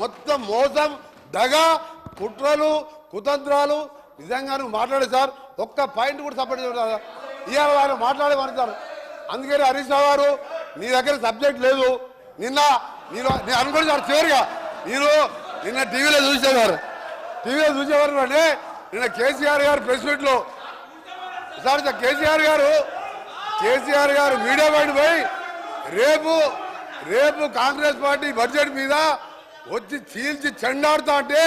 మొత్తం మోసం దగ కుట్రలు కుతంత్రాలు. నిజంగా నువ్వు మాట్లాడే సార్. ఒక్క పాయింట్ కూడా సపోర్ట్ చేయలేదు ఇవాళ ఆయన మాట్లాడేమని సార్. అందుకని హరీష్ రావు గారు నీ దగ్గర సబ్జెక్ట్ లేదు. నిన్న నేను నేను అనుకోండి సార్ చివరిగా మీరు నిన్న టీవీలో చూసేవారు. టీవీలో చూసేవారు అంటే నిన్న కేసీఆర్ గారు ప్రెస్ మీట్లో సార్ సార్ కేసీఆర్ గారు కేసీఆర్ గారు మీడియా బయట పోయి రేపు రేపు కాంగ్రెస్ పార్టీ బడ్జెట్ మీద వచ్చి చీల్చి చెండాడుతా అంటే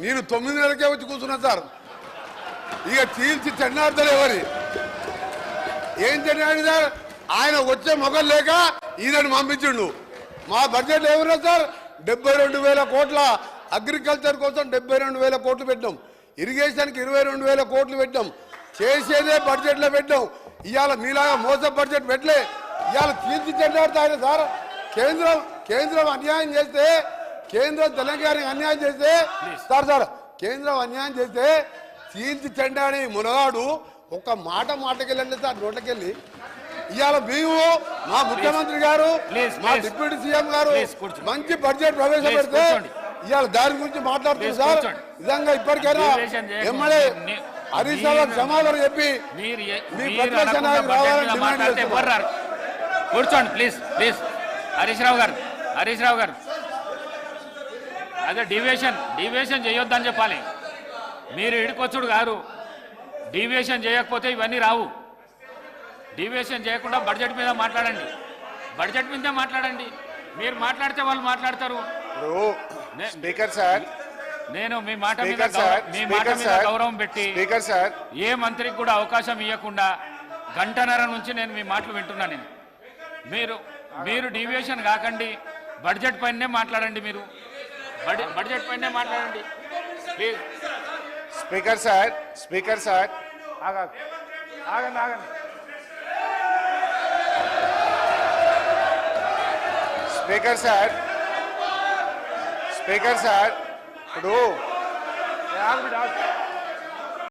నేను తొమ్మిది నెలలకే వచ్చి కూర్చున్నా సార్. ఇక చీల్చి చెండాడుతాడు ఎవరి? ఏం చెండాడు సార్? ఆయన వచ్చే మొగలు లేక ఈయనని పంపించిండు. మా బడ్జెట్ ఏమన్నా సార్? డెబ్బై రెండు వేల కోట్ల అగ్రికల్చర్ కోసం డెబ్బై రెండు వేల కోట్లు పెట్టాం. ఇరిగేషన్కి ఇరవై రెండు వేల కోట్లు పెట్టాం. చేసేదే బడ్జెట్లో పెట్టాం. ఇవాళ మీలాగా మోసం బడ్జెట్ పెట్టలే. ఇవాళ తీర్చి చెండాడుతా ఆయన సార్. కేంద్రం కేంద్రం అన్యాయం చేస్తే కేంద్రం తెలంగాణకి అన్యాయం చేస్తే సార్ సార్ కేంద్రం అన్యాయం చేస్తే చీల్చి చెండాడి మునగాడు. ఒక్క మాట మాటకెళ్ళండి సార్ నోటకెళ్ళి ఇవాళ మేము మా ముఖ్యమంత్రి గారు మా. డిప్యూటీ సీఎం గారు. మంచి బడ్జెట్ ప్రవేశపెడితే. ఇవాళ దాని గురించి మాట్లాడుతుంది సార్. నిజంగా ఇప్పటికైనా ఎమ్మెల్యే హరీష్ రావు సమాధానం చెప్పి మీ ప్రతిపక్ష బడ్జెట్ రావాలని డిమాండ్ కూర్చోండి ప్లీజ్ ప్లీజ్ హరీష్ రావు గారు హరీష్ రావు గారు. అదే డివియేషన్ డివియేషన్ చేయొద్దని చెప్పాలి. మీరు ఇడికొచ్చుడు గారు డివియేషన్ చేయకపోతే ఇవన్నీ రావు. డివియేషన్ చేయకుండా బడ్జెట్ మీద మాట్లాడండి. బడ్జెట్ మీదే మాట్లాడండి. మీరు మాట్లాడితే వాళ్ళు మాట్లాడతారు. Speaker sir. నేను మీ మాట మీద మీ మాట మీద గౌరవం పెట్టి స్పీకర్ సార్. ఏ మంత్రికి కూడా అవకాశం ఇవ్వకుండా గంటన్నర నుంచి నేను మీ మాటలు వింటున్నా నేను. మీరు మీరు డీవియేషన్ కాకండి. బడ్జెట్ పైనే మాట్లాడండి మీరు. బడ్జెట్ బడ్జెట్ పైనే మాట్లాడండి. Please speaker sir speaker sir ఆగా. ఆగండి ఆగండి. స్పీకర్ సార్ స్పీకర్ సార్ ఇప్పుడు.